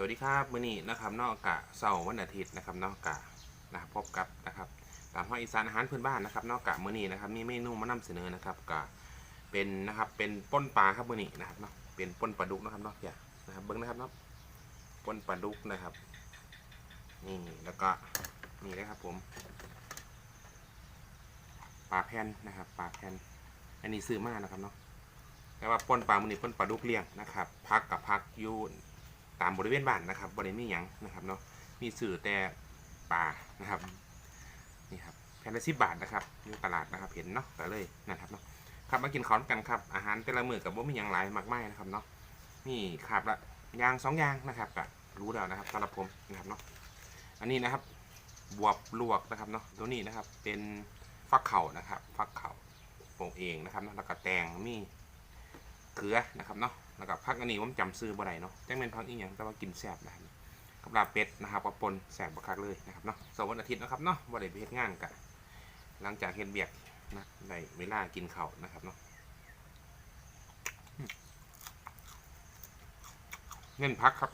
สวัสดีครับมื้อนี้นะครับนอกกะเสาร์วันอาทิตย์นะครับนอกกะนะครับพบกับนะครับตามห้องอีสานอาหารพื้นบ้านนะครับนอกกะมื้อนี้นะครับมีเมนูมานำเสนอนะครับกะเป็นนะครับเป็นป้นปลาครับมื้อนี้นะครับเนาะเป็นป้นปลาดุกนะครับนาะอย่านะครับเบิ้งนะครับเนาะป้นปลาดุกนะครับนี่แล้วก็นี่นะครับผมปลาแผ่นนะครับปลาแผ่นอันนี้ซื้อมานะครับเนาะแต่ว่าป้นปลามื้อนี้ป้นปลาดุกเลี้ยงนะครับพักกับพักยู ตามบริเวณบ้านนะครับบริเวณมีหยังนะครับเนาะมีสื่อแต่ป่านะครับนี่ครับแผ่นละสิบบาทนะครับอยู่ตลาดนะครับเห็นเนาะก็เลยนะครับเนาะครับมากินข้าวกันครับอาหารแต่ละมื้อกับว่ามีหยังหลายมากมายนะครับเนาะนี่ขาบละยางสองย่างนะครับก็รู้แล้วนะครับสำหรับผมนะครับเนาะอันนี้นะครับบวบลวกนะครับเนาะตัวนี้นะครับเป็นฟักเข่านะครับ ฟักเข่าปลูกเองนะครับเนาะแล้วก็แตงมีเกลือนะครับเนาะ แล้วก็พักอันนี้ผมจำซื้อบ่ได้เนาะแจ้งเป็นพักอีกอย่างแต่ว่ากินแซ่บนะครับกับลาเป็ดนะครับกับปนแซ่บบักคักเลยนะครับเนาะเสาร์วันอาทิตย์นะครับเนาะบ่ได้ไปเฮ็ดงานกันหลังจากเฮ็ดเบียกนะได้เวลากินข้าวนะครับเนาะเน้นพักครับ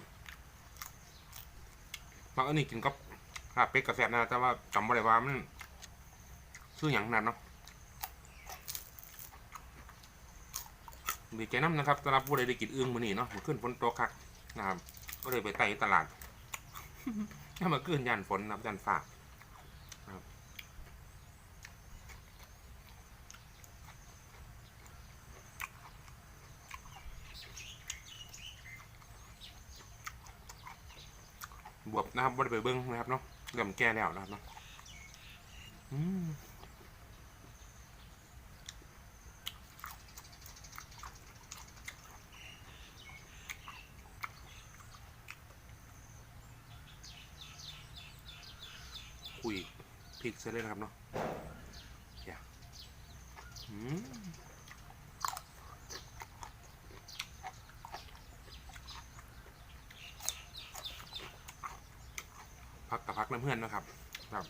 พักอันนี้กินกับลาเป็ดกับแซ่บนะแต่ว่าจำบ่ได้ว่ามันชื่อหยังนั่นเนาะ ดีใจน้ำนะครับสำหรับผู้ใดได้กินอึ้งมื้อนี้เนาะมันขึ้นฝนตกคักนะครับ ก็เลยไปไต่ตลาดถ้ามาขึ้นยันฝนนะครับยันฝากนะครับบวบนะครับบ่ได้ไปเบิ้งนะครับเนาะเริ่มแก่แล้วนะครับเนาะ คุยพริกเสร็จเลยนะครับเนาะอย่าอืมพักกับพักน้ำเพื่อนนะครับครับ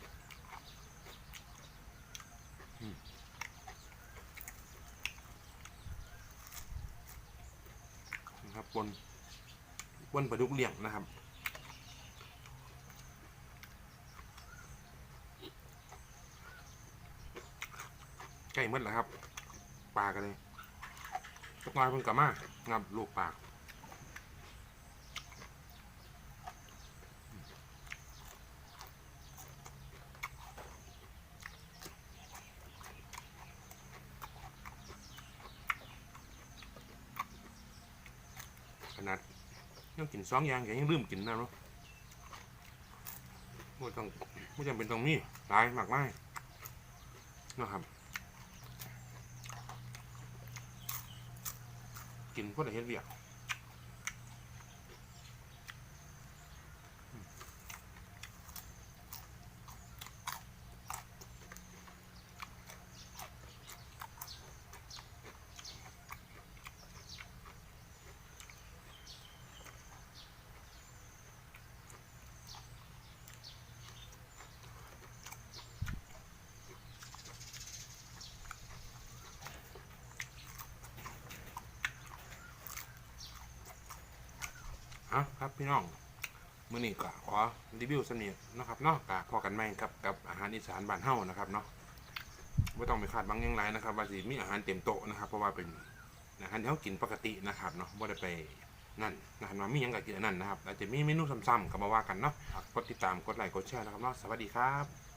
นะครับบนบนปลาดุกเลี่ยงนะครับ ใกล้หมดแล้วครับ ปลากันเลยสักหน้อยเพิ่งกลับมางับลูกปลาขนาดยังกินสองอย่างแกยังลืมกินนะเนาะไม่ต้องไม่จำเป็นต้องมีหลายมากมายนะครับ กินเพื่อได้เฮ็ดเวียก อะครับพี่น้องมื้อนี้ก็ขอรีวิวสนียงนะครับเนาะกะพอกันไหมกับกับอาหารอีสานบ้านเฮานะครับเนาะไม่ต้องไปคาดหวังยังไรนะครับว่าสิมีอาหารเต็มโต๊ะนะครับ เพราะว่าเป็นอาหารที่เขากินปกตินะครับเนาะไม่ได้ไปนั่นนะครับเนามียังกับกินนั่นนะครับอาจจะมีเมนูซ้ำๆก็มาว่ากันเนาะกดติดตามกดไลค์กดแชร์นะครับเนาะสวัสดีครับ